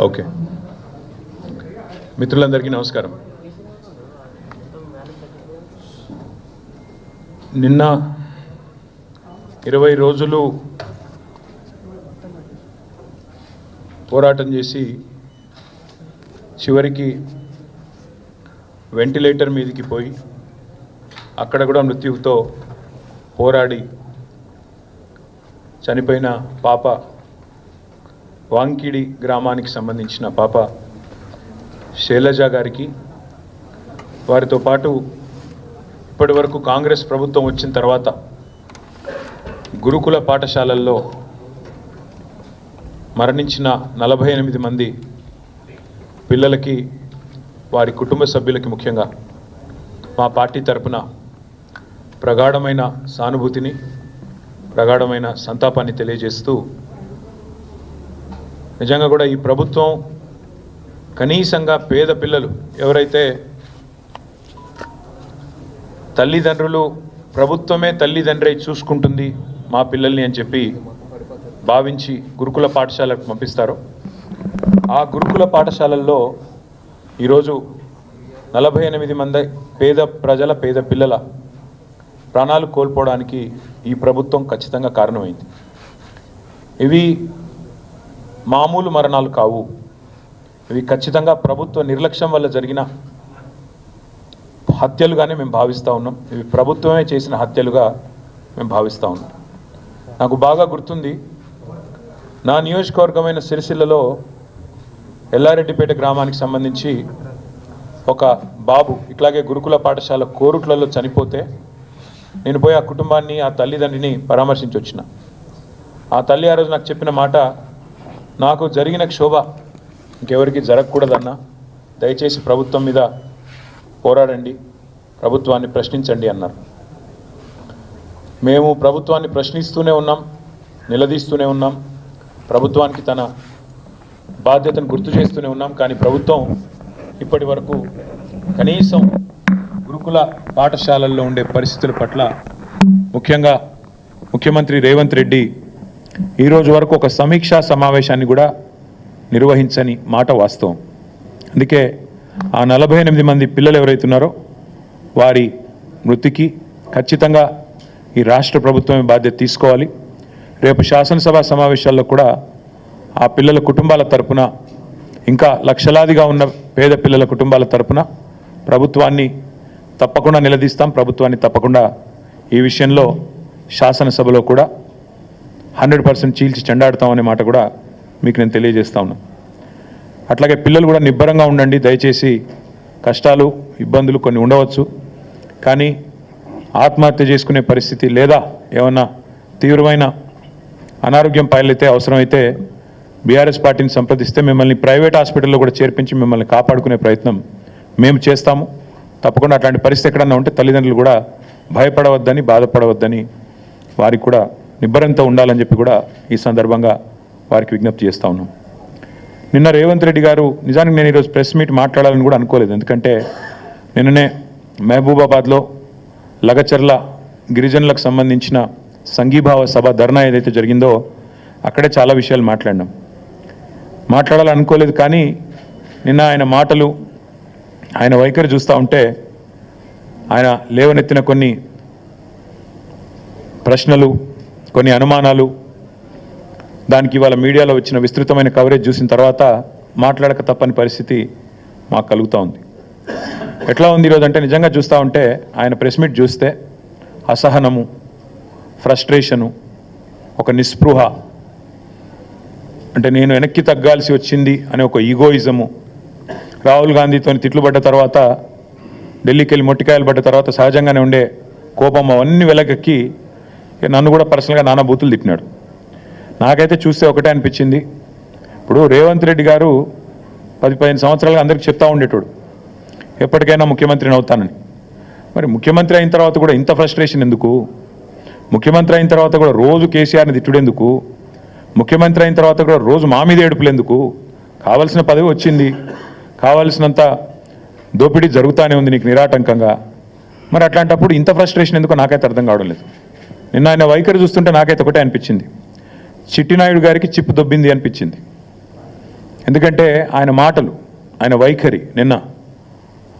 Okay. మిత్రులందరికీ నమస్కారం. నిన్న ఇరవై రోజులు పోరాటం చేసి చివరికి వెంటిలేటర్ మీదకి పోయి అక్కడ కూడా మృత్యువుతో పోరాడి చనిపోయిన పాప వాంకిడి గ్రామానికి సంబంధించిన పాప శైలజ గారికి వారితో పాటు ఇప్పటి వరకు కాంగ్రెస్ ప్రభుత్వం వచ్చిన తర్వాత గురుకుల పాఠశాలల్లో మరణించిన నలభై ఎనిమిది మంది పిల్లలకి వారి కుటుంబ సభ్యులకి ముఖ్యంగా మా పార్టీ తరపున ప్రగాఢమైన సానుభూతిని ప్రగాఢమైన సంతాపాన్ని తెలియజేస్తూ నిజంగా కూడా ఈ ప్రభుత్వం కనీసంగా పేద పిల్లలు ఎవరైతే తల్లిదండ్రులు ప్రభుత్వమే తల్లిదండ్రి చూసుకుంటుంది మా పిల్లల్ని అని చెప్పి భావించి గురుకుల పాఠశాలకు పంపిస్తారు. ఆ గురుకుల పాఠశాలల్లో ఈరోజు నలభై ఎనిమిది మంది పేద ప్రజల పేద పిల్లల ప్రాణాలు కోల్పోవడానికి ఈ ప్రభుత్వం ఖచ్చితంగా కారణమైంది. ఇవి మామూలు మరణాలు కావు. ఇవి ఖచ్చితంగా ప్రభుత్వ నిర్లక్ష్యం వల్ల జరిగిన హత్యలుగానే మేము భావిస్తూ ఉన్నాం. ఇవి ప్రభుత్వమే చేసిన హత్యలుగా మేము భావిస్తూ ఉన్నాం. నాకు బాగా గుర్తుంది నా నియోజకవర్గమైన సిరిసిల్లలో ఎల్లారెడ్డిపేట గ్రామానికి సంబంధించి ఒక బాబు ఇట్లాగే గురుకుల పాఠశాల కోరుట్లలో చనిపోతే నేను పోయి ఆ కుటుంబాన్ని ఆ తల్లిదండ్రిని పరామర్శించి వచ్చిన ఆ తల్లి ఆ రోజు నాకు చెప్పిన మాట నాకు జరిగిన క్షోభ ఇంకెవరికి జరగకూడదన్నా దయచేసి ప్రభుత్వం మీద పోరాడండి ప్రభుత్వాన్ని ప్రశ్నించండి అన్నారు. మేము ప్రభుత్వాన్ని ప్రశ్నిస్తూనే ఉన్నాం నిలదీస్తూనే ఉన్నాం ప్రభుత్వానికి తన బాధ్యతను గుర్తు చేస్తూనే ఉన్నాం కానీ ప్రభుత్వం ఇప్పటి వరకు కనీసం గురుకుల పాఠశాలల్లో ఉండే పరిస్థితుల పట్ల ముఖ్యంగా ముఖ్యమంత్రి రేవంత్ రెడ్డి ఈరోజు వరకు ఒక సమీక్షా సమావేశాన్ని కూడా నిర్వహించని మాట వాస్తవం. అందుకే ఆ నలభై ఎనిమిది మంది పిల్లలు ఎవరైతున్నారో వారి మృతికి ఖచ్చితంగా ఈ రాష్ట్ర ప్రభుత్వమే బాధ్యత తీసుకోవాలి. రేపు శాసనసభ సమావేశాల్లో కూడా ఆ పిల్లల కుటుంబాల తరపున ఇంకా లక్షలాదిగా ఉన్న పేద పిల్లల కుటుంబాల తరపున ప్రభుత్వాన్ని తప్పకుండా నిలదీస్తాం. ప్రభుత్వాన్ని తప్పకుండా ఈ విషయంలో శాసనసభలో కూడా హండ్రెడ్ పర్సెంట్ చీల్చి చెండాడుతామనే మాట కూడా మీకు నేను తెలియజేస్తా ఉన్నాను అట్లాగే పిల్లలు కూడా నిబ్బరంగా ఉండండి దయచేసి కష్టాలు ఇబ్బందులు కొన్ని ఉండవచ్చు. కానీ ఆత్మహత్య చేసుకునే పరిస్థితి లేదా ఏమన్నా తీవ్రమైన అనారోగ్యం పైలైతే అవసరమైతే బీఆర్ఎస్ పార్టీని సంప్రదిస్తే మిమ్మల్ని ప్రైవేట్ హాస్పిటల్లో కూడా చేర్పించి మిమ్మల్ని కాపాడుకునే ప్రయత్నం మేము చేస్తాము. తప్పకుండా అట్లాంటి పరిస్థితి ఎక్కడన్నా ఉంటే తల్లిదండ్రులు కూడా భయపడవద్దని బాధపడవద్దని వారికి కూడా నిబ్బరంతో ఉండాలని చెప్పి కూడా ఈ సందర్భంగా వారికి విజ్ఞప్తి చేస్తా ఉన్నాం. నిన్న రేవంత్ రెడ్డి గారు నిజానికి నేను ఈరోజు ప్రెస్ మీట్ మాట్లాడాలని కూడా అనుకోలేదు. ఎందుకంటే నిన్ననే మహబూబాబాద్లో లగచర్ల గిరిజనులకు సంబంధించిన సంఘీభావ సభ ధర్నా ఏదైతే జరిగిందో అక్కడే చాలా విషయాలు మాట్లాడినాం. మాట్లాడాలనుకోలేదు కానీ నిన్న ఆయన మాటలు ఆయన వైఖరి చూస్తూ ఉంటే ఆయన లేవనెత్తిన కొన్ని ప్రశ్నలు కొన్ని అనుమానాలు. దానికి ఇవాళ మీడియాలో వచ్చిన విస్తృతమైన కవరేజ్ చూసిన తర్వాత మాట్లాడక తప్పని పరిస్థితి మాకు కలుగుతూ ఉంది. ఎట్లా ఉంది ఈరోజు అంటే నిజంగా చూస్తూ ఉంటే ఆయన ప్రెస్ మీట్ చూస్తే అసహనము ఫ్రస్ట్రేషను ఒక నిస్పృహ. అంటే నేను వెనక్కి తగ్గాల్సి వచ్చింది అనే ఒక ఈగోయిజము రాహుల్ గాంధీతో తిట్లు పడ్డ తర్వాత ఢిల్లీకి వెళ్ళి మొట్టికాయలు పడ్డ తర్వాత సహజంగానే ఉండే కోపం అవన్నీ వెలకెక్కి నన్ను కూడా పర్సనల్గా నానా బూతులు తిప్పినాడు నాకైతే చూస్తే ఒకటే అనిపించింది. ఇప్పుడు రేవంత్ రెడ్డి గారు పది పదిహేను సంవత్సరాలుగా అందరికి చెప్తా ఉండేటోడు. ఎప్పటికైనా ముఖ్యమంత్రిని అవుతానని. మరి ముఖ్యమంత్రి అయిన తర్వాత కూడా ఇంత ఫ్రస్ట్రేషన్ ఎందుకు? ముఖ్యమంత్రి అయిన తర్వాత కూడా రోజు కేసీఆర్ని తిట్టుడెందుకు? ముఖ్యమంత్రి అయిన తర్వాత కూడా రోజు మా మీద ఏడుపులు ఎందుకు కావలసిన పదవి వచ్చింది. కావలసినంత దోపిడీ జరుగుతూనే ఉంది నీకు నిరాటంకంగా. మరి అట్లాంటప్పుడు ఇంత ఫ్రస్ట్రేషన్ ఎందుకో నాకైతే అర్థం కావడం లేదు. నిన్న ఆయన వైఖరి చూస్తుంటే నాకైతే ఒకటే అనిపించింది. చిట్టినాయుడు గారికి చిప్పు దొబ్బింది అనిపించింది. ఎందుకంటే ఆయన మాటలు ఆయన వైఖరి నిన్న.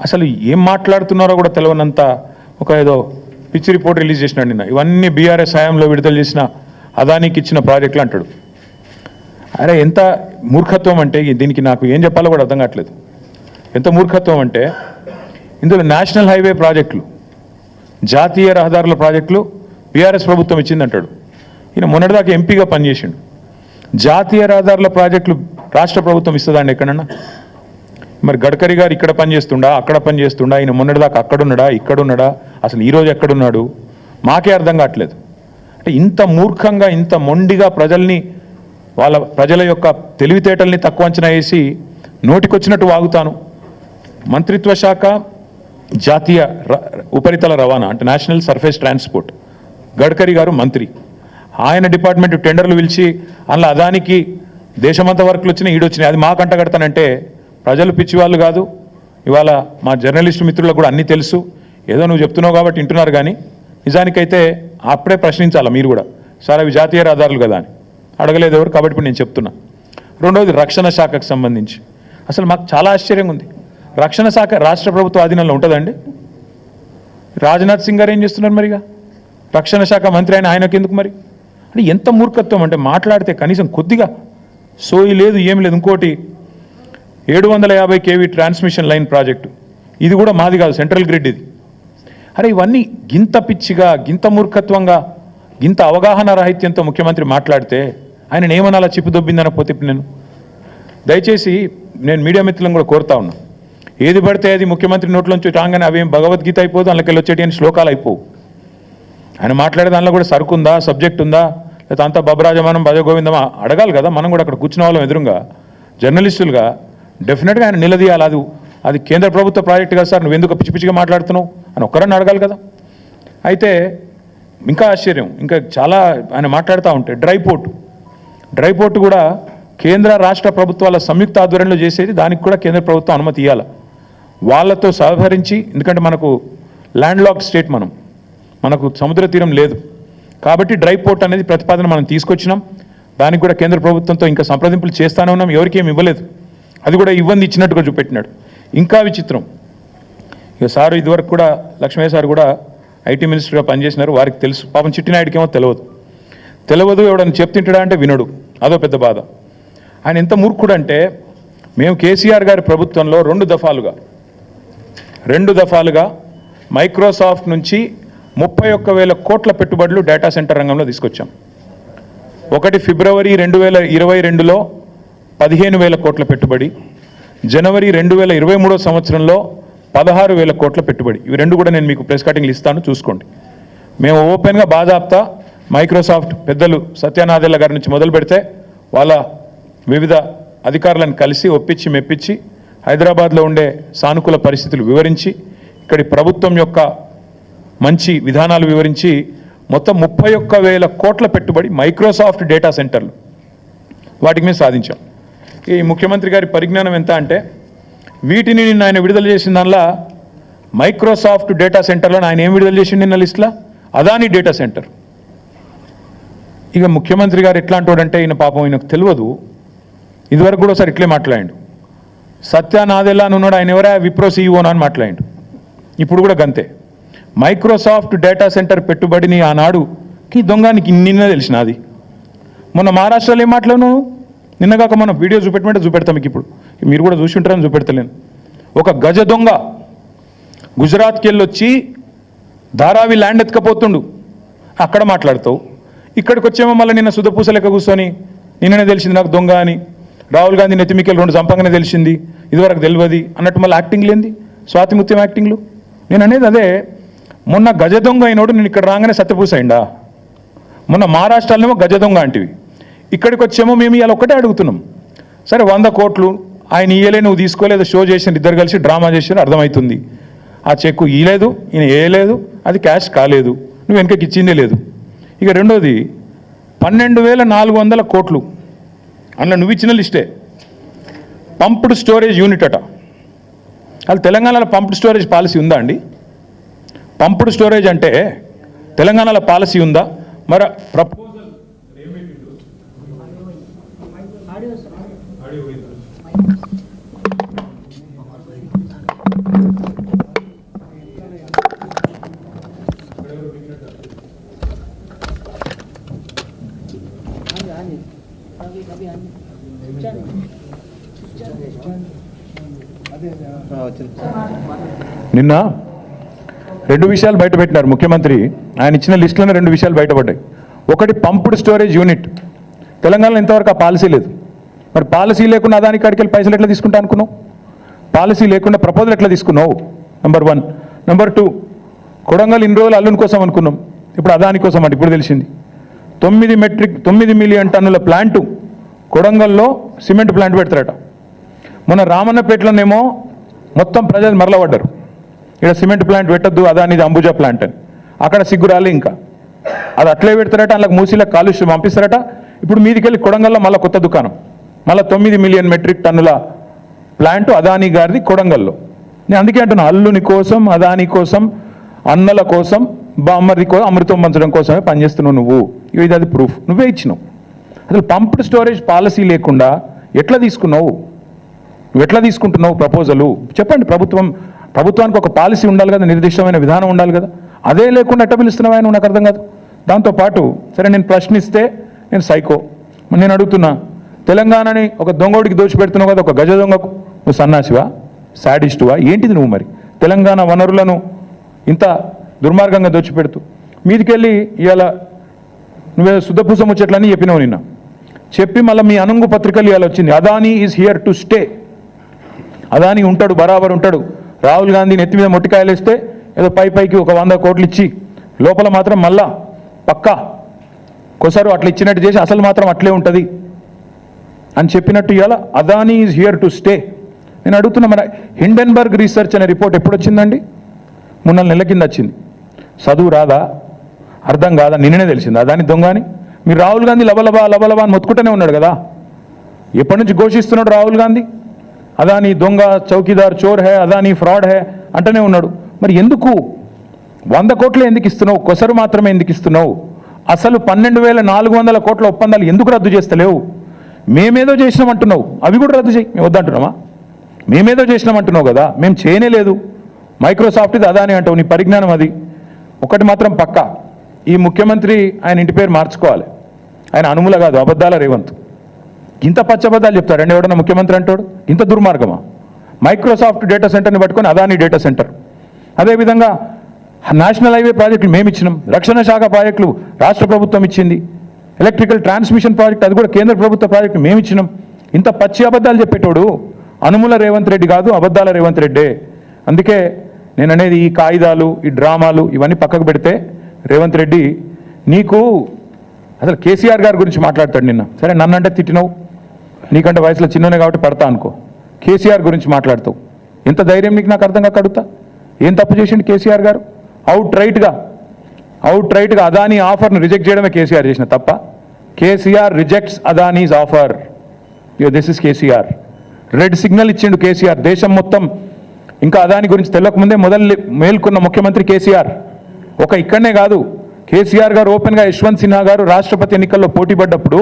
అసలు ఏం మాట్లాడుతున్నారో కూడా తెలియనంత ఒక ఏదో పిచ్చి రిపోర్ట్ రిలీజ్ చేసినాడు నిన్న. ఇవన్నీ బీఆర్ఎస్ హయాంలో విడుదల చేసిన అదానికి ఇచ్చిన ప్రాజెక్టులు అంటాడు. అరే ఎంత మూర్ఖత్వం అంటే దీనికి నాకు ఏం చెప్పాలో కూడా అర్థం కావట్లేదు. ఎంత మూర్ఖత్వం అంటే ఇందులో నేషనల్ హైవే ప్రాజెక్టులు జాతీయ రహదారుల ప్రాజెక్టులు బీఆర్ఎస్ ప్రభుత్వం ఇచ్చిందంటాడు. ఈయన మొన్నటిదాకా ఎంపీగా పనిచేసిండు. జాతీయ రహదారుల ప్రాజెక్టులు రాష్ట్ర ప్రభుత్వం ఇస్తుందండి ఎక్కడన్నా? మరి గడ్కరీ గారు ఇక్కడ పని చేస్తుండా అక్కడ పని చేస్తుండా మొన్నటిదాకా అక్కడున్నాడా? ఇక్కడున్నాడా? అసలు ఈరోజు ఎక్కడున్నాడు? మాకే అర్థం కావట్లేదు. అంటే ఇంత మూర్ఖంగా ఇంత మొండిగా ప్రజల్ని వాళ్ళ ప్రజల యొక్క తెలివితేటల్ని తక్కువ అంచనా వేసి నోటికొచ్చినట్టు వాగుతాను. మంత్రిత్వ శాఖ జాతీయ ర- ఉపరితల రవాణా అంటే నేషనల్ సర్ఫేస్ ట్రాన్స్పోర్ట్. గడ్కరీ గారు మంత్రి. ఆయన డిపార్ట్మెంట్ టెండర్లు పిలిచి అందులో అదానికి దేశమంతా వర్కులు వచ్చినాయి ఈడొచ్చినాయి అది మాకు అంటగడతానంటే ప్రజలు పిచ్చివాళ్ళు కాదు. ఇవాళ మా జర్నలిస్టు మిత్రులకు కూడా అన్నీ తెలుసు. ఏదో నువ్వు చెప్తున్నావు కాబట్టి వింటున్నారు కానీ నిజానికైతే అప్పుడే ప్రశ్నించాలా మీరు కూడా. సార్ అవి జాతీయ రహదారులు కదా అని. అడగలేదు ఎవరు కాబట్టి ఇప్పుడు నేను చెప్తున్నా. రెండవది రక్షణ శాఖకు సంబంధించి. అసలు మాకు చాలా ఆశ్చర్యంగా ఉంది. రక్షణ శాఖ రాష్ట్ర ప్రభుత్వ ఆధీనంలో ఉంటుందండి రాజ్నాథ్ సింగ్ గారు ఏం చేస్తున్నారు మరిగా? రక్షణ శాఖ మంత్రి అయిన ఆయనకి ఎందుకు మరి? అంటే ఎంత మూర్ఖత్వం అంటే మాట్లాడితే కనీసం కొద్దిగా సోయి లేదు ఏమి లేదు. ఇంకోటి ఏడు వందల యాభై కేవీ ట్రాన్స్మిషన్ లైన్ ప్రాజెక్టు. ఇది కూడా మాది కాదు సెంట్రల్ గ్రిడ్ ఇది. అరే ఇవన్నీ గింత పిచ్చిగా గింత మూర్ఖత్వంగా గింత అవగాహన రాహిత్యంతో ముఖ్యమంత్రి మాట్లాడితే ఆయన ఏమనాలా చిప్పు దొబ్బిందనకపోతే ఇప్పుడు నేను? దయచేసి నేను మీడియా మిత్రులను కూడా కోరుతా ఉన్నా. ఏది పడితే అది ముఖ్యమంత్రి నోట్లోంచి రాగానే అవేం భగవద్గీత అయిపోదు అందులోకి వచ్చేటి అని శ్లోకాలు అయిపోవు. ఆయన మాట్లాడే దానిలో కూడా సరుకు ఉందా సబ్జెక్ట్ ఉందా లేదా అంతా బబరాజమానం భజగోవిందమా? అడగాలి కదా మనం కూడా అక్కడ కూర్చున్న వాళ్ళం ఎదురుగా. జర్నలిస్టులుగా డెఫినెట్గా ఆయన నిలదీయాలి అది. అది కేంద్ర ప్రభుత్వ ప్రాజెక్ట్ కదా సార్ నువ్వు ఎందుకు పిచ్చి పిచ్చిగా మాట్లాడుతున్నావు? అని ఒక్కరన్నా అడగాలి కదా. అయితే ఇంకా ఆశ్చర్యం ఇంకా చాలా ఆయన మాట్లాడుతూ ఉంటే డ్రై పోర్ట్. డ్రై పోర్ట్ కూడా కేంద్ర రాష్ట్ర ప్రభుత్వాల సంయుక్త ఆధ్వర్యంలో చేసేది దానికి కూడా కేంద్ర ప్రభుత్వం అనుమతి ఇవ్వాలి వాళ్ళతో సహకరించి ఎందుకంటే మనకు ల్యాండ్ లాక్ స్టేట్ మనం. మనకు సముద్ర తీరం లేదు. కాబట్టి డ్రై పోర్ట్ అనేది ప్రతిపాదన మనం తీసుకొచ్చినాం. దానికి కూడా కేంద్ర ప్రభుత్వంతో ఇంకా సంప్రదింపులు చేస్తానే ఉన్నాం. ఎవరికి ఏమి ఇవ్వలేదు. అది కూడా ఇవ్వంది ఇచ్చినట్టుగా చూపెట్టినాడు. ఇంకా విచిత్రం. ఇక సారు ఇదివరకు కూడా లక్ష్మయ్య సార్ కూడా ఐటీ మినిస్టర్గా పనిచేసినారు. వారికి తెలుసు. పాపం చిట్టినాయుడికి ఏమో తెలియదు తెలియదు ఎవడని చెప్తుంటాడా అంటే వినడు. అదో పెద్ద బాధ. ఆయన ఎంత మూర్ఖుడు అంటే మేము కేసీఆర్ గారి ప్రభుత్వంలో రెండు దఫాలుగా రెండు దఫాలుగా మైక్రోసాఫ్ట్ నుంచి ముప్పై ఒక్క వేల కోట్ల పెట్టుబడులు డేటా సెంటర్ రంగంలో తీసుకొచ్చాం. ఒకటి ఫిబ్రవరి రెండు వేల ఇరవై రెండులో పదిహేను వేల కోట్ల పెట్టుబడి జనవరి రెండు వేల ఇరవై మూడో సంవత్సరంలో పదహారు వేల కోట్ల పెట్టుబడి. ఇవి రెండు కూడా నేను మీకు ప్రెస్ కటింగ్లు ఇస్తాను చూసుకోండి. మేము ఓపెన్గా బాజాప్తా మైక్రోసాఫ్ట్ పెద్దలు సత్యానాథెల్ల గారి నుంచి మొదలు పెడితే వాళ్ళ వివిధ అధికారులను కలిసి ఒప్పించి మెప్పించి హైదరాబాద్లో ఉండే సానుకూల పరిస్థితులు వివరించి ఇక్కడి ప్రభుత్వం యొక్క మంచి విధానాలు వివరించి మొత్తం ముప్పై ఒక్క వేల కోట్ల పెట్టుబడి మైక్రోసాఫ్ట్ డేటా సెంటర్లు వాటికి మేము సాధించాం. ఈ ముఖ్యమంత్రి గారి పరిజ్ఞానం ఎంత అంటే వీటిని నిన్న ఆయన విడుదల చేసిన దానిలో మైక్రోసాఫ్ట్ డేటా సెంటర్లో ఆయన ఏం విడుదల చేసిండు నిన్న లిస్ట్లో? Adani data centre. ఇక ముఖ్యమంత్రి గారు ఎట్లాంటి వాడంటే ఈయన పాపం ఈయనకు తెలియదు. ఇదివరకు కూడా ఒకసారి ఇట్లే మాట్లాడు సత్య నాదెల్లా అని ఉన్నాడు ఆయన ఎవరా? విప్రో సీఈఓనా అని మాట్లాడు ఇప్పుడు కూడా గంతే. మైక్రోసాఫ్ట్ డేటా సెంటర్ పెట్టుబడిని ఆనాడుకి దొంగనికి నిన్న తెలిసిన అది మొన్న మహారాష్ట్రలో ఏం మాట్లాడినావు నిన్నగాక మనం వీడియో చూపెట్టమంటే చూపెడతాం మీకు ఇప్పుడు. మీరు కూడా చూసి ఉంటారని చూపెడతలేను. ఒక గజ దొంగ గుజరాత్కి వెళ్ళొచ్చి ధారావి ల్యాండ్ ఎత్తుకపోతుండు. అక్కడ మాట్లాడతావు. ఇక్కడికి వచ్చేమో మళ్ళీ నిన్న సుధపూస లెక్క కూర్చొని నిన్ననే తెలిసింది నాకు దొంగ అని. రాహుల్ గాంధీ నెత్తిమికెళ్ళి రెండు చంపంగానే తెలిసింది. ఇదివరకు తెలియదు అన్నట్టు మళ్ళీ యాక్టింగ్ లేనిది. స్వాతిముత్యం యాక్టింగ్లు నేను అనేది అదే. మొన్న గజ దొంగ అయినోడు నేను ఇక్కడ రాగానే సత్యపూసైండా మొన్న మహారాష్ట్రలోనేమో గజ దొంగ అంటివి. ఇక్కడికి వచ్చేమో మేము ఇవాళ ఒక్కటే అడుగుతున్నాం. సరే వంద కోట్లు ఆయన ఇయ్యలే నువ్వు తీసుకోలేదు షో చేసిన ఇద్దరు కలిసి డ్రామా చేసిన అర్థమవుతుంది ఆ చెక్కు ఇయ్యలేదు ఈయన వేయలేదు అది క్యాష్ కాలేదు నువ్వు వెనకకి ఇచ్చిందే లేదు. ఇక రెండోది పన్నెండు వేల నాలుగు వందల కోట్లు. అందులో నువ్వు ఇచ్చిన లిస్టే. పంప్డ్ స్టోరేజ్ యూనిట్ అట. అది తెలంగాణలో పంప్డ్ స్టోరేజ్ పాలసీ ఉందా అండి? పంపుడు స్టోరేజ్ అంటే తెలంగాణలో పాలసీ ఉందా? మరి ప్రపోజల్ నిన్న రెండు విషయాలు బయటపెట్టినారు ముఖ్యమంత్రి. ఆయన ఇచ్చిన లిస్టులోనే రెండు విషయాలు బయటపడ్డాయి. ఒకటి పంప్డ్ స్టోరేజ్ యూనిట్. తెలంగాణలో ఇంతవరకు ఆ పాలసీ లేదు. మరి పాలసీ లేకుండా అదానికి కాడికి వెళ్ళి పైసలు ఎట్లా తీసుకుంటా అనుకున్నావు? పాలసీ లేకుండా ప్రపోజల్ ఎట్లా తీసుకున్నావు? Number one number two Kodangal ఇన్ని రోజులు అల్లుని కోసం అనుకున్నాం. ఇప్పుడు అదాని కోసం అంటే ఇప్పుడు తెలిసింది. తొమ్మిది మెట్రిక్ తొమ్మిది మిలియన్ టన్నుల ప్లాంటు కొడంగల్లో సిమెంట్ ప్లాంట్ పెడతారట. మొన్న రామన్నపేటలోనేమో మొత్తం ప్రజలు మరలబడ్డారు. ఇక్కడ సిమెంట్ ప్లాంట్ పెట్టద్దు అదానిది అంబుజా ప్లాంట్. అని అక్కడ సిగ్గురాలి ఇంకా. అది అట్లే పెడతారట అందులో మూసీలకు కాలుష్యం పంపిస్తారట. ఇప్పుడు మీదికెళ్ళి కొడంగల్లో మళ్ళీ కొత్త దుకాణం. మళ్ళీ తొమ్మిది మిలియన్ మెట్రిక్ టన్నుల ప్లాంట్ అదాని గారిది కొడంగల్లో. నేను అందుకే అంటున్నా అల్లుని కోసం అదాని కోసం అన్నల కోసం బామ్మది కోసం అమృతం పంచడం కోసమే పనిచేస్తున్నావు నువ్వు. ఇది అది ప్రూఫ్ నువ్వే ఇచ్చినావు. అసలు పంప్డ్ స్టోరేజ్ పాలసీ లేకుండా ఎట్లా తీసుకున్నావు? నువ్వు ఎట్లా తీసుకుంటున్నావు ప్రపోజలు చెప్పండి ప్రభుత్వం ప్రభుత్వానికి ఒక పాలసీ ఉండాలి కదా నిర్దిష్టమైన విధానం ఉండాలి కదా. అదే లేకుండా ఎట్ట పిలుస్తున్నావా నువ్వు నాకు అర్థం కాదు. దాంతోపాటు సరే నేను ప్రశ్నిస్తే నేను సైకో. నేను అడుగుతున్నా తెలంగాణని ఒక దొంగోడికి దోచిపెడుతున్నావు కదా ఒక గజ దొంగకు. నువ్వు సన్నాసివా? శాడిస్టువా? ఏంటిది నువ్వు మరి? తెలంగాణ వనరులను ఇంత దుర్మార్గంగా దోచిపెడుతూ మీదికెళ్ళి ఇవాళ నువ్వే శుద్ధపూసం వచ్చేట్లని చెప్పినావు నిన్న. చెప్పి మళ్ళీ మీ అనుంగు పత్రికలు ఇవాళ వచ్చింది. Adani is here to stay Adani ఉంటాడు బరాబర్ ఉంటాడు. రాహుల్ గాంధీ నెత్తి మీద మొట్టికాయలు వేస్తే ఏదో పై పైకి ఒక వంద కోట్లు ఇచ్చి లోపల మాత్రం మళ్ళా పక్కా కొసరు అట్లా ఇచ్చినట్టు చేసి అసలు మాత్రం అట్లే ఉంటుంది అని చెప్పినట్టు ఇవాళ Adani is here to stay నేను అడుగుతున్నా మన హిండెన్బర్గ్ రీసెర్చ్ అనే రిపోర్ట్ ఎప్పుడు వచ్చిందండి మూడు నాలుగు నెలల కింద వచ్చింది. చదువు రాదా? అర్థం కాదా? నిన్ననే తెలిసింది. అదాని దొంగ అని మీరు రాహుల్ గాంధీ లబలబా లబలబా అని మొత్తుకుంటూనే ఉన్నాడు కదా? ఎప్పటి నుంచి ఘోషిస్తున్నాడు రాహుల్ గాంధీ? అదాని దొంగ చౌకీదార్ చోర్ హే అదాని ఫ్రాడ్ హే అంటూనే ఉన్నాడు. మరి ఎందుకు? వంద కోట్లు ఎందుకు ఇస్తున్నావు? కొసరు మాత్రమే ఎందుకు ఇస్తున్నావు? అసలు పన్నెండు వేల నాలుగు వందల కోట్ల ఒప్పందాలు ఎందుకు రద్దు చేస్తలేవు? మేమేదో చేసినామంటున్నావు. అవి కూడా రద్దు చేయి. మేము వద్దంటున్నామా? మేమేదో చేసినామంటున్నావు కదా. మేము చేయనే లేదు. మైక్రోసాఫ్ట్ ఇది అదాని అంటావు. నీ పరిజ్ఞానం అది. ఒకటి మాత్రం పక్క. ఈ ముఖ్యమంత్రి ఆయన ఇంటి పేరు మార్చుకోవాలి. ఆయన అనుముల కాదు. అబద్ధాల రేవంత్. ఇంత పచ్చబద్దాలు చెప్తాడండి ఎవడన్నా ముఖ్యమంత్రి అంటాడు? ఇంత దుర్మార్గమా? మైక్రోసాఫ్ట్ డేటా సెంటర్ని పట్టుకొని అదాని డేటా సెంటర్ అదేవిధంగా నేషనల్ హైవే ప్రాజెక్టులు మేము ఇచ్చినాం. రక్షణ శాఖ ప్రాజెక్టులు రాష్ట్ర ప్రభుత్వం ఇచ్చింది. ఎలక్ట్రికల్ ట్రాన్స్మిషన్ ప్రాజెక్ట్ అది కూడా కేంద్ర ప్రభుత్వ ప్రాజెక్టు మేము ఇచ్చినాం. ఇంత పచ్చి అబద్ధాలు చెప్పేటోడు అనుముల రేవంత్ రెడ్డి కాదు అబద్ధాల రేవంత్ రెడ్డే. అందుకే నేను అనేది ఈ కాగితాలు ఈ డ్రామాలు ఇవన్నీ పక్కకు పెడితే రేవంత్ రెడ్డి నీకు అసలు కేసీఆర్ గారి గురించి మాట్లాడతాడు నిన్న. సరే నన్నంటే తిట్టినావు. నీకంటే వయసులో చిన్ననే కాబట్టి పడతా అనుకో. కేసీఆర్ గురించి మాట్లాడుతావు ఎంత ధైర్యం నీకు నాకు అర్థంగా కడుగుతా ఏం తప్పు చేసిండు కేసీఆర్ గారు? అవుట్ రైట్గా అవుట్ రైట్గా అదానీ ఆఫర్ను రిజెక్ట్ చేయడమే కేసీఆర్ చేసిన తప్ప KCR rejects Adani's offer. Yo this is KCR. Red signal ఇచ్చిండు కేసీఆర్. దేశం మొత్తం ఇంకా అదాని గురించి తెలియకముందే మొదలు మేల్కొన్న ముఖ్యమంత్రి కేసీఆర్. ఒక ఇక్కడనే కాదు కేసీఆర్ గారు ఓపెన్గా యశ్వంత్ సిన్హా గారు రాష్ట్రపతి ఎన్నికల్లో పోటీ పడ్డప్పుడు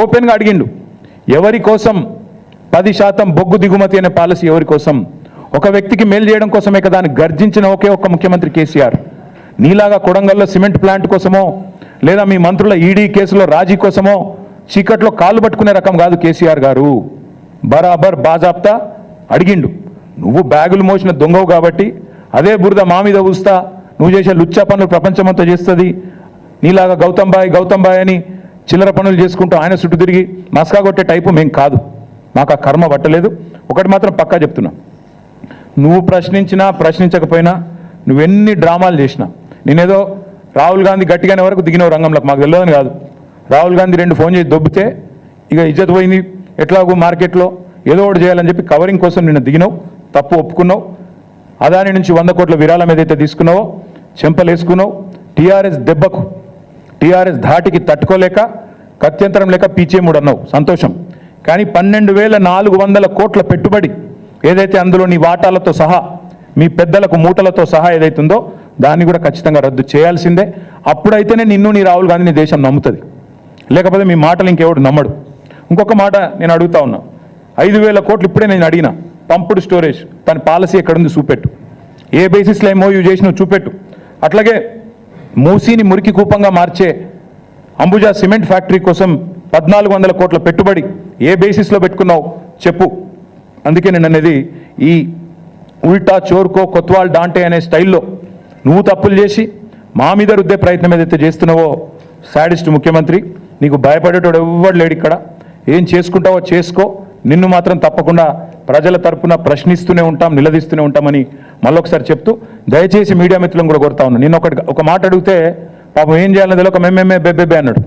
ఓపెన్గా అడిగిండు. ఎవరి కోసం పది శాతం బొగ్గు దిగుమతి అనే పాలసీ ఎవరి కోసం? ఒక వ్యక్తికి మేలు చేయడం కోసమే కదా అని గర్జించిన ఒకే ఒక్క ముఖ్యమంత్రి కేసీఆర్. నీలాగా కొడంగల్లో సిమెంట్ ప్లాంట్ కోసమో లేదా మీ మంత్రుల ఈడీ కేసులో రాజీ కోసమో చీకట్లో కాళ్ళు పట్టుకునే రకం కాదు కేసీఆర్ గారు. బరాబర్ బాజాబ్తా అడిగిండు. నువ్వు బ్యాగులు మోసిన దొంగవు కాబట్టి అదే బురద మా మీద ఊస్తా నువ్వు చేసే లుచ్చా పనులు ప్రపంచమంతా చేస్తుంది. నీలాగా గౌతమ్ బాయ్ గౌతమ్ బాయ్ అని చిల్లర పనులు చేసుకుంటూ ఆయన చుట్టూ తిరిగి మస్కా కొట్టే టైపు మేము కాదు. మాకు ఆ కర్మ పట్టలేదు. ఒకటి మాత్రం పక్కా చెప్తున్నా. నువ్వు ప్రశ్నించినా ప్రశ్నించకపోయినా నువ్వెన్ని డ్రామాలు చేసినా నేనేదో రాహుల్ గాంధీ గట్టిగానే వరకు దిగినవు రంగంలోకి మాకు తెలియదని కాదు. రాహుల్ గాంధీ రెండు ఫోన్ చేసి దొబ్బితే ఇక ఇజ్జత్ పోయింది. ఎట్లాగో మార్కెట్లో ఏదో ఒకటి చేయాలని చెప్పి కవరింగ్ కోసం నిన్ను దిగినావు. తప్పు ఒప్పుకున్నావు. అదాని నుంచి వంద కోట్ల విరాళం ఏదైతే తీసుకున్నావో చెంపలేసుకున్నావు. టీఆర్ఎస్ దెబ్బకు టీఆర్ఎస్ ధాటికి తట్టుకోలేక కత్యంతరం లేక పీచేముడు అన్నావు సంతోషం. కానీ పన్నెండు వేల నాలుగు వందల కోట్ల పెట్టుబడి ఏదైతే అందులో నీ వాటాలతో సహా మీ పెద్దలకు మూటలతో సహా ఏదైతుందో దాన్ని కూడా ఖచ్చితంగా రద్దు చేయాల్సిందే. అప్పుడైతేనే నిన్ను నీ రాహుల్ గాంధీని దేశం నమ్ముతుంది. లేకపోతే మీ మాటలు ఇంకెవడు నమ్మడు. ఇంకొక మాట నేను అడుగుతా ఉన్నా. ఐదు వేల కోట్లు ఇప్పుడే నేను అడిగిన. పంపుడు స్టోరేజ్ దాని పాలసీ ఎక్కడుంది చూపెట్టు. ఏ బేసిస్లో ఏమో యూ చేసినావు చూపెట్టు. అట్లాగే మూసీని మురికి కూపంగా మార్చే అంబుజా సిమెంట్ ఫ్యాక్టరీ కోసం పద్నాలుగు వందల కోట్ల పెట్టుబడి ఏ బేసిస్లో పెట్టుకున్నావు? చెప్పు. అందుకే నేను అనేది ఈ ఉల్టా చోర్కో కొత్వాల్ డాంటే అనే స్టైల్లో నువ్వు తప్పులు చేసి మా మీద రుద్దే ప్రయత్నం ఏదైతే చేస్తున్నావో శాడిస్ట్ ముఖ్యమంత్రి నీకు భయపడేటోడు ఎవ్వడు లేడు ఇక్కడ. ఏం చేసుకుంటావో చేసుకో. నిన్ను మాత్రం తప్పకుండా ప్రజల తరపున ప్రశ్నిస్తూనే ఉంటాం నిలదీస్తూనే ఉంటామని మళ్ళొకసారి చెప్తూ దయచేసి మీడియా మిత్రులను కూడా కోరుతా ఉన్నాను నేను ఒకటి ఒక మాట అడిగితే పాపం ఏం చేయాలని తెలియక మేమేమే బెబ్బెబ్బే అన్నాడు.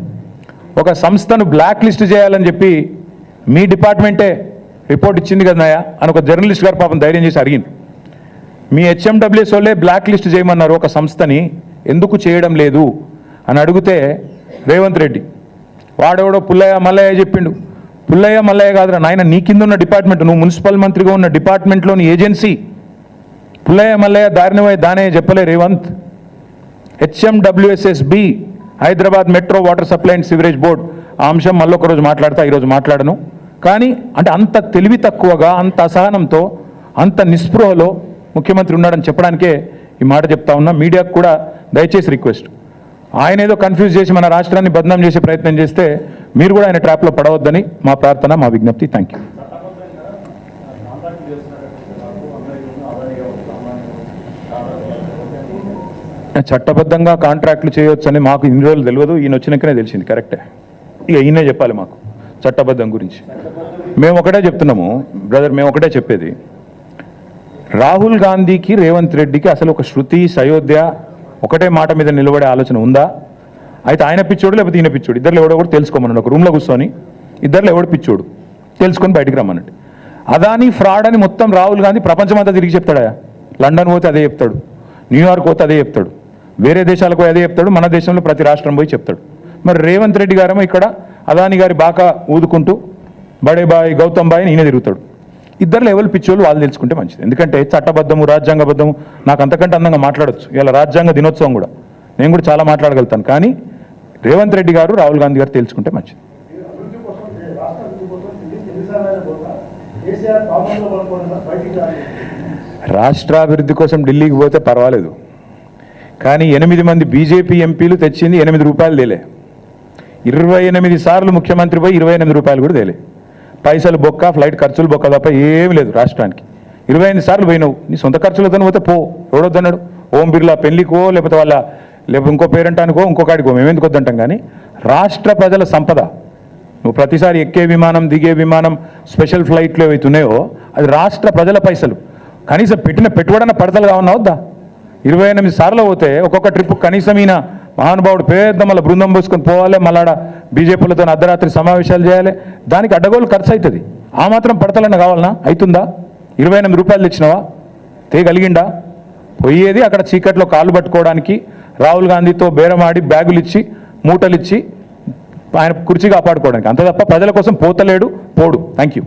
ఒక సంస్థను బ్లాక్ లిస్ట్ చేయాలని చెప్పి మీ డిపార్ట్మెంటే రిపోర్ట్ ఇచ్చింది కదా నాయా అని ఒక జర్నలిస్ట్ గారు పాపం ధైర్యం చేసి అడిగింది. మీ హెచ్ఎండబ్ల్యూఎస్ వాళ్ళే బ్లాక్ లిస్ట్ చేయమన్నారు ఒక సంస్థని ఎందుకు చేయడం లేదు అని అడిగితే రేవంత్ రెడ్డి. వాడెవడో పుల్లయ్య మల్లయ్య చెప్పిండు. పుల్లయ్య మల్లయ్య కాదురా నాయన నీ కింద ఉన్న డిపార్ట్మెంట్ నువ్వు మున్సిపల్ మంత్రిగా ఉన్న డిపార్ట్మెంట్లోని ఏజెన్సీ పుల్లయ్య మల్లయ్య దారిని దానే చెప్పలే Revanth. HMWSSB Hyderabad metro water supply and sewerage board. ఆ అంశం మళ్ళీ రోజు మాట్లాడతా ఈరోజు మాట్లాడను. కానీ అంటే అంత తెలివి తక్కువగా అంత అసహనంతో అంత నిస్పృహలో ముఖ్యమంత్రి ఉన్నాడని చెప్పడానికే ఈ మాట చెప్తా ఉన్నా. మీడియాకు కూడా దయచేసి రిక్వెస్ట్. ఆయన ఏదో కన్ఫ్యూజ్ చేసి మన రాష్ట్రాన్ని బదనాం చేసే ప్రయత్నం చేస్తే మీరు కూడా ఆయన ట్రాప్లో పడవద్దని మా ప్రార్థన మా విజ్ఞప్తి. థ్యాంక్ యూ చట్టబద్ధంగా కాంట్రాక్ట్లు చేయొచ్చని మాకు ఇన్ని రోజులు తెలియదు. ఈయన వచ్చినాకనే తెలిసింది. కరెక్టే ఇక ఈయనే చెప్పాలి మాకు చట్టబద్ధం గురించి. మేము ఒకటే చెప్తున్నాము బ్రదర్ మేము ఒకటే చెప్పేది. రాహుల్ గాంధీకి రేవంత్ రెడ్డికి అసలు ఒక శృతి సయోధ్య ఒకటే మాట మీద నిలబడే ఆలోచన ఉందా? అయితే ఆయన పిచ్చోడు లేకపోతే ఈయన పిచ్చోడు? ఇద్దరు ఎవడో కూడా తెలుసుకోమన్నాడు. ఒక రూమ్లో కూర్చొని ఇద్దరు ఎవడు పిచ్చోడు? తెలుసుకొని బయటికి రమ్మన్నట్టు. అదాని ఫ్రాడ్ అని మొత్తం రాహుల్ గాంధీ ప్రపంచమంతా తిరిగి చెప్తాడా? లండన్ పోతే అదే చెప్తాడు. న్యూయార్క్ పోతే అదే చెప్తాడు. వేరే దేశాలకు అదే చెప్తాడు మన దేశంలో ప్రతి రాష్ట్రం పోయి చెప్తాడు. మరి రేవంత్ రెడ్డి గారేమో ఇక్కడ అదాని గారి బాకా ఊదుకుంటూ బడే బాయ్ గౌతమ్ బాయ్ ఈయన తిరుగుతాడు. ఇద్దరు ఎవరు పిచ్చోళ్ళు వాళ్ళు తెలుసుకుంటే మంచిది. ఎందుకంటే చట్టబద్ధము రాజ్యాంగబద్ధము నాకు అంతకంటే అందంగా మాట్లాడొచ్చు. ఇలా రాజ్యాంగ దినోత్సవం కూడా. నేను కూడా చాలా మాట్లాడగలుగుతాను. కానీ రేవంత్ రెడ్డి గారు రాహుల్ గాంధీ గారు తెలుసుకుంటే మంచిది. రాష్ట్రాభివృద్ధి కోసం ఢిల్లీకి పోతే పర్వాలేదు. కానీ ఎనిమిది మంది బీజేపీ ఎంపీలు తెచ్చింది ఎనిమిది రూపాయలు తేలే. ఇరవై ఎనిమిది సార్లు ముఖ్యమంత్రి పోయి ఇరవై ఎనిమిది రూపాయలు కూడా తేలే. పైసలు బొక్క ఫ్లైట్ ఖర్చులు బొక్క తప్ప ఏమీ లేదు రాష్ట్రానికి. ఇరవై ఎనిమిది సార్లు పోయినావు. నీ సొంత ఖర్చులతో పోతే పో. ఎవడొద్దన్నాడు? ఓం బిర్లా పెళ్ళికో లేకపోతే వాళ్ళ లేకపోతే ఇంకో పేరెంటానికో అనుకో కాడికో మేము ఎందుకు వద్దంటాం కానీ రాష్ట్ర ప్రజల సంపద. నువ్వు ప్రతిసారి ఎక్కే విమానం దిగే విమానం స్పెషల్ ఫ్లైట్లు ఏవైతున్నాయో అది రాష్ట్ర ప్రజల పైసలు. కనీసం పెట్టిన పెట్టుబడిన పడతలుగా కావన్నా వద్దా ఇరవై ఎనిమిది సార్లు పోతే ఒక్కొక్క ట్రిప్ కనీసం ఈయన మహానుభావుడు పెద్ద మళ్ళీ బృందం పోసుకొని పోవాలి మళ్ళాడ బీజేపీలతో అర్ధరాత్రి సమావేశాలు చేయాలి. దానికి అడ్డగోలు ఖర్చు అవుతుంది ఆ మాత్రం పడతలన్న కావాలనా? అవుతుందా ఇరవై ఎనిమిది రూపాయలు తెచ్చినావా? తేగలిగిండా? పోయేది అక్కడ చీకట్లో కాళ్ళు పట్టుకోవడానికి రాహుల్ గాంధీతో బేరమాడి బ్యాగులు ఇచ్చి మూటలు ఇచ్చి ఆయన కుర్చీ కాపాడుకోవడానికి. అంత తప్ప ప్రజల కోసం పోతలేడు పోడు. Thank you